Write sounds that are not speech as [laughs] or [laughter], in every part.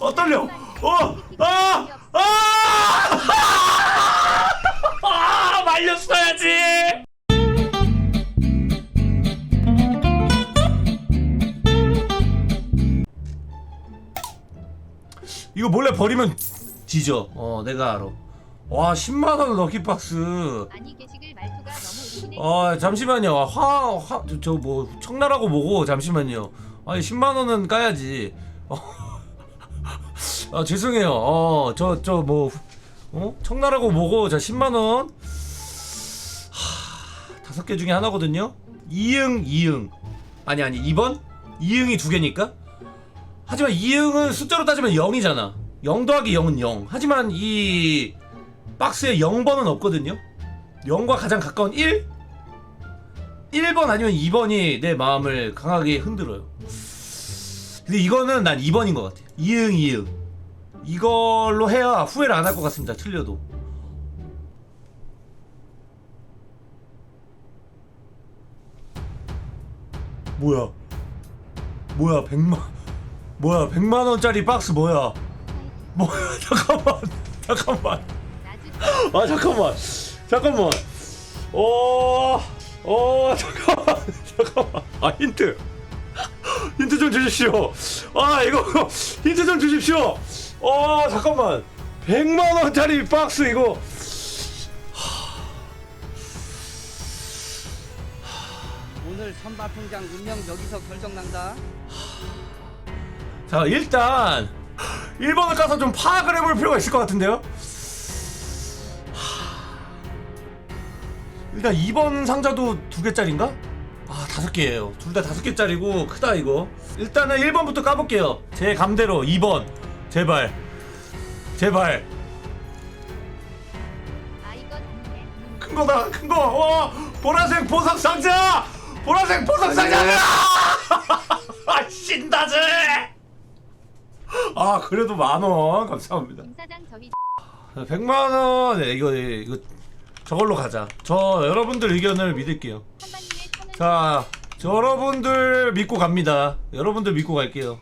어 떨려? 어아아! 아! 아! 말렸어야지! 이거 몰래 버리면 뒤져. 어 내가 알아. 와 10만원 럭키박스. 아니 게시글 말투가 너무 우리네. 아 잠시만요. 화 화 저 뭐 청나라고 뭐고 잠시만요. 아니 10만 원은 까야지. 어. 아 죄송해요. 어 저 저 뭐 어? 청나라고 뭐고 자 10만 원. 하, 다섯 개 중에 하나거든요. 2응 2응. 아니 아니 2번? 2응이 두 개니까? 하지만 2응은 숫자로 따지면 0이잖아. 0 더하기 0은 0 하지만 이 박스에 0번은 없거든요. 0과 가장 가까운 1? 1번 아니면 2번이 내 마음을 강하게 흔들어요. 근데 이거는 난 2번인 것 같아. 이응 이응. 이걸로 해야 후회를 안 할 것 같습니다. 틀려도. 뭐야? 뭐야? 100만 뭐야? 100만 원짜리 박스 뭐야? 뭐야? [laughs] 잠깐만. 잠깐만. 아 잠깐만 잠깐만 어... 어 잠깐만 [laughs] 잠깐만 아 힌트 힌트 좀 주십시오. 아 이거 [laughs] 힌트 좀 주십시오. 어 잠깐만. 100만 원짜리 박스 이거. 오늘 선바풍장 운명 여기서 결정난다. 자 일단 1번을 까서 좀 파악을 해볼 필요가 있을 것 같은데요. 일단 2번 상자도 두 개짜리인가? 아 다섯 개예요 둘 다 다섯 개짜리고 크다 이거 일단은 1번부터 까볼게요 제 감대로 2번 제발 제발 아 이건. 큰 거다 큰 거. 와 보라색 보석 상자. 보라색 보석 상자야. 아 신다지. 아 그래도 만원 감사합니다. 김 사장 저희 100만 원 네, 이거 이거 저걸로 가자. 저 여러분들 의견을 믿을게요. 자, 저 여러분들 믿고 갑니다. 여러분들 믿고 갈게요.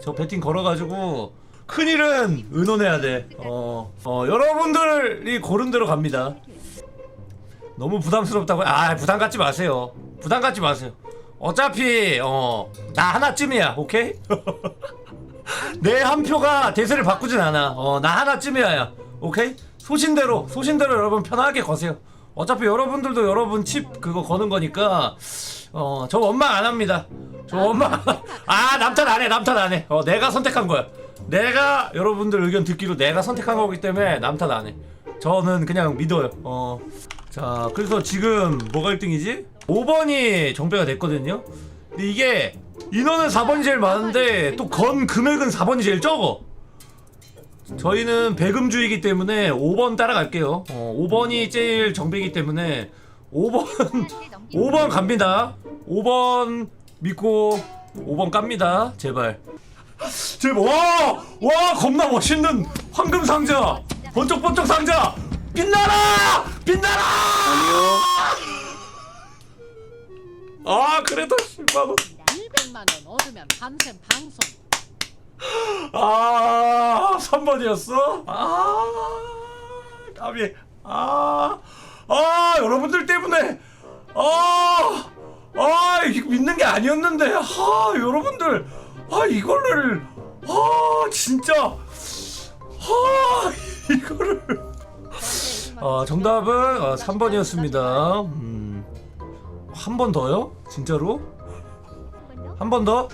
저 배팅 걸어가지고 큰일은 의논해야 돼. 어, 어, 여러분들이 고른 대로 갑니다. 너무 부담스럽다고? 아, 부담 갖지 마세요. 부담 갖지 마세요. 어차피 어, 나 하나쯤이야. 오케이? [laughs] 내 한 표가 대세를 바꾸진 않아. 어, 나 하나쯤이야. 오케이? 소신대로, 소신대로 여러분 편하게 거세요. 어차피 여러분들도 여러분 칩 그거 거는 거니까, 어, 저 원망 안 합니다. 저 원망 아, 남탓 안 해, 남탓 안 해. 어, 내가 선택한 거야. 내가 여러분들 의견 듣기로 내가 선택한 거기 때문에 남탓 안 해. 저는 그냥 믿어요. 어. 자, 그래서 지금 뭐가 1등이지? 5번이 정배가 됐거든요. 근데 이게 인원은 4번이 제일 많은데 또 건 금액은 4번이 제일 적어. 저희는 배금주의이기 때문에 5번 따라갈게요. 어, 5번이 제일 정배이기 때문에 5번 5번 [laughs] 갑니다. 5번 믿고 5번 깝니다. 제발. 제발 와! 와 겁나 멋있는 황금 상자. 번쩍번쩍 상자. 빛나라! 빛나라! 아니요. 아 그래도 10만 원. 200만 원 얻으면 밤샘 방송. 아, 3번이었어? 아, 까비. 아, 아, 여러분들 때문에. 아, 아, 이거 믿는 게 아니었는데. 아, 여러분들. 아, 이거를. 아, 진짜. 아, 이거를. 어, 정답은 어, 3번이었습니다. 음, 한 번 더요? 진짜로? 한 번 더?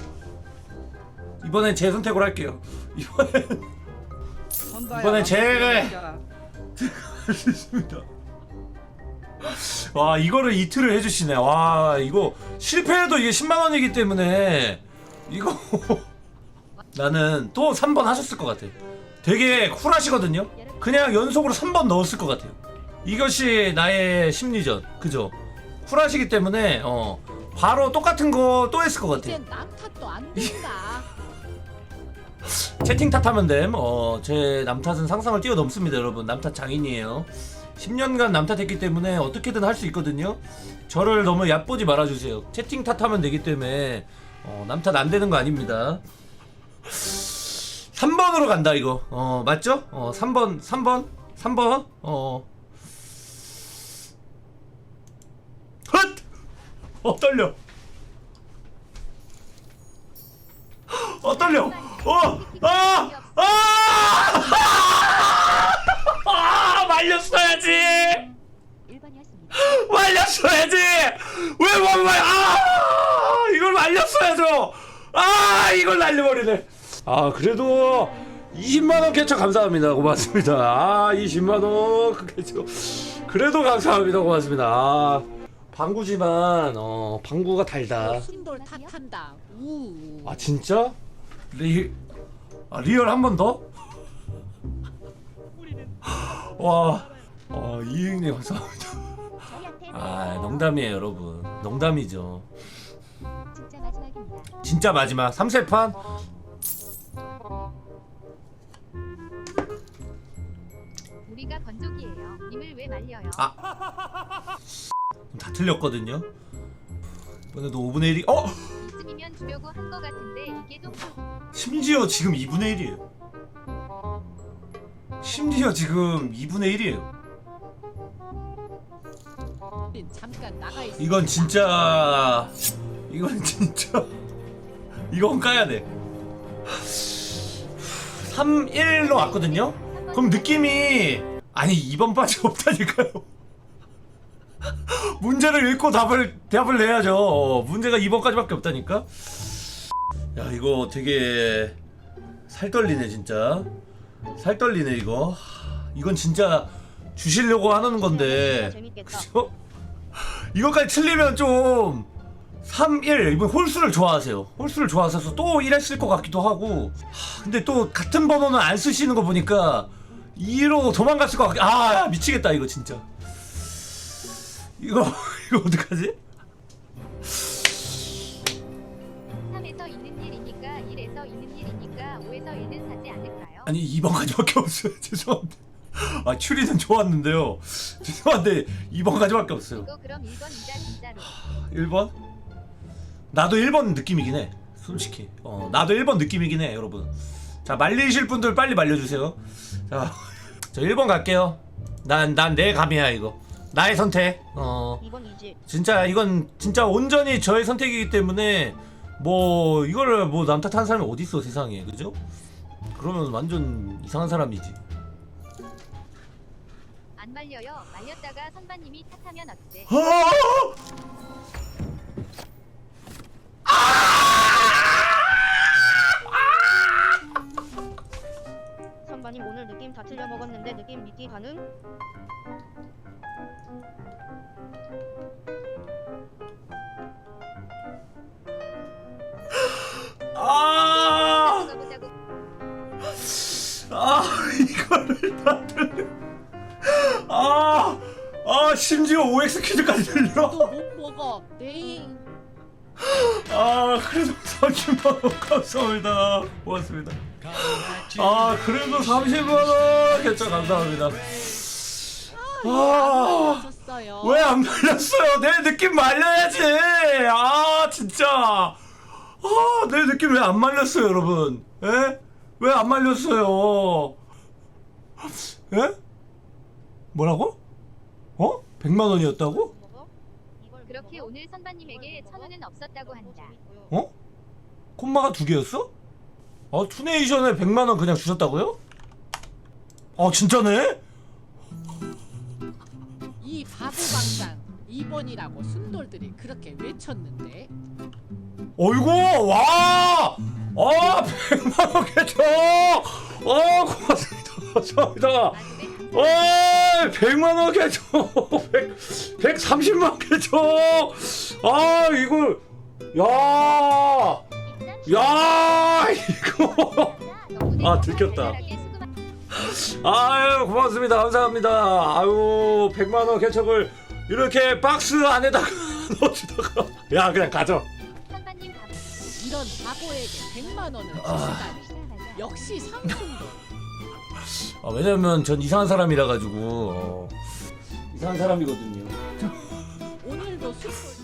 이번엔 제 선택으로 할게요. 이번엔 이번엔 제가-. 알겠습니다. [laughs] 와 이거를 이틀을 해주시네. 와 이거 실패해도 이게 10만 원이기 때문에 이거 [laughs] 나는 또 3번 하셨을 것 같아. 되게 쿨하시거든요. 그냥 연속으로 3번 넣었을 것 같아요. 이것이 나의 심리전, 그죠? 쿨하시기 때문에 어 바로 똑같은 거 또 했을 것 같아. 이젠 남 탓도 안 된다. [laughs] 채팅 탓하면 됨. 어, 제 남탓은 상상을 뛰어넘습니다, 여러분. 남탓 장인이에요. 10년간 남탓했기 때문에 어떻게든 할 수 있거든요. 저를 너무 얕보지 말아주세요. 채팅 탓하면 되기 때문에 어, 남탓 안 되는 거 아닙니다. 3번 3번으로 간다 이거 어 맞죠? 어 3번 3번 3번 어 헛! 어 떨려 어 떨려 어! 아! 아! 아! 말렸어야지 1번이었습니다. 말렸어야지 왜못 말? 아 이걸 말렸어야죠. 아 이걸 날려버리네. 아 그래도 20만 원 개척 감사합니다. 고맙습니다. 아 20만 원 개척 그래도 감사합니다. 고맙습니다. 아, 방구지만 어 방구가 달다. 아 진짜? 리 아, 리얼 한 번 더? 와, 어, 이응님 감사합니다. 아 농담이에요 여러분 농담이죠 진짜 마지막입니다. 진짜 마지막 3세판 우리가 건조기예요. 님을 왜 말려요? 아. 다 틀렸거든요 이번에도 5분의 1이 어? 이쯤이면 주려고 한 거 같은데 이게 좀 심지어 지금 2분의 1이에요. 심지어 지금 2분의 1이에요. 잠깐 나가 있어. 이건 진짜 이건 진짜. [laughs] 이건 까야 돼. 3, 1로 왔거든요? 그럼 느낌이 아니 2번까지 [laughs] 없다니까요 [laughs] 문제를 읽고 답을 답을 내야죠. 어, 문제가 2번까지밖에 없다니까? 야 이거 되게 살 떨리네 진짜. 살 떨리네 이거. 이건 진짜 주시려고 하는 건데. 그죠? 이것까지 틀리면 좀 3, 1 이번 홀수를 좋아하세요. 홀수를 좋아하셔서 또 1 했을 것 같기도 하고. 하, 근데 또 같은 번호는 안 쓰시는 거 보니까 2로 도망갔을 것 같... 아 미치겠다 이거 진짜 이거 [laughs] 이거 어떡하지? 3에서 있는 일이니까 1에서 있는 일이니까 5에서 1은 사지 않을까요? 아니 2번까지밖에 없어요. [laughs] 죄송한데 아 추리는 좋았는데요. 죄송한데 2번까지밖에 없어요. 이거 그럼 1번이자 진짜로. 1번? 나도 1번 느낌이긴 해 솔직히. 어 나도 1번 느낌이긴 해 여러분. 자 말리실 분들 빨리 말려 주세요. 자, [laughs] 저 1번 갈게요. 난 난 내 감이야 이거 나의 선택 어 2번이지. 진짜 이건 진짜 온전히 저의 선택이기 때문에 뭐 이거를 뭐 남 탓하는 사람이 어디 있어 세상에 그죠? 그러면 완전 이상한 사람이지 안 말려요. 말렸다가 선반님이 탓하면 어때? 선반님 오늘 느낌 다 틀려 먹었는데 느낌 믿기 가능? 이거를 다 들려 아, 아 심지어 OX 퀴즈까지 들려 먹어. 네잉. 아 그래도 30만원 감사합니다 고맙습니다 아 그래도 30만원 개짜 감사합니다 아 졌어요. 왜 안 말렸어요? 내 느낌 말려야지. 아 진짜. 아 내 느낌 왜 안 말렸어요, 여러분? 에? 왜안 말렸어요? 에? 뭐라고? 어? 100만 원이었다고? 그렇게? 오늘 선반님에게 천 원은 없었다고 한다. 어? 콤마가 두 개였어? 어 투네이션에 100만 원 그냥 주셨다고요? 아 진짜네? 이 바보 방장 2번이라고 순돌들이 그렇게 외쳤는데 어이구 와! 아 [laughs] 100만 원 개쳐! 아 고맙습니다 감사합니다 마지막에 어 100만 원 개쳐 100, 130만 개쳐 아 이걸 야! 야 이거. [laughs] 아, 들켰다. 아유 고맙습니다. 감사합니다. 아유 100만 원 개척을 이렇게 박스 안에다가 [laughs] 넣어주다가. 야 그냥 가져. 이런 바보에게 100만 원을 아. 주시다니. 역시 삼순 돌 아, 왜냐면 전 이상한 사람이라 가지고 어, 이상한 사람이거든요. 오늘도 순돌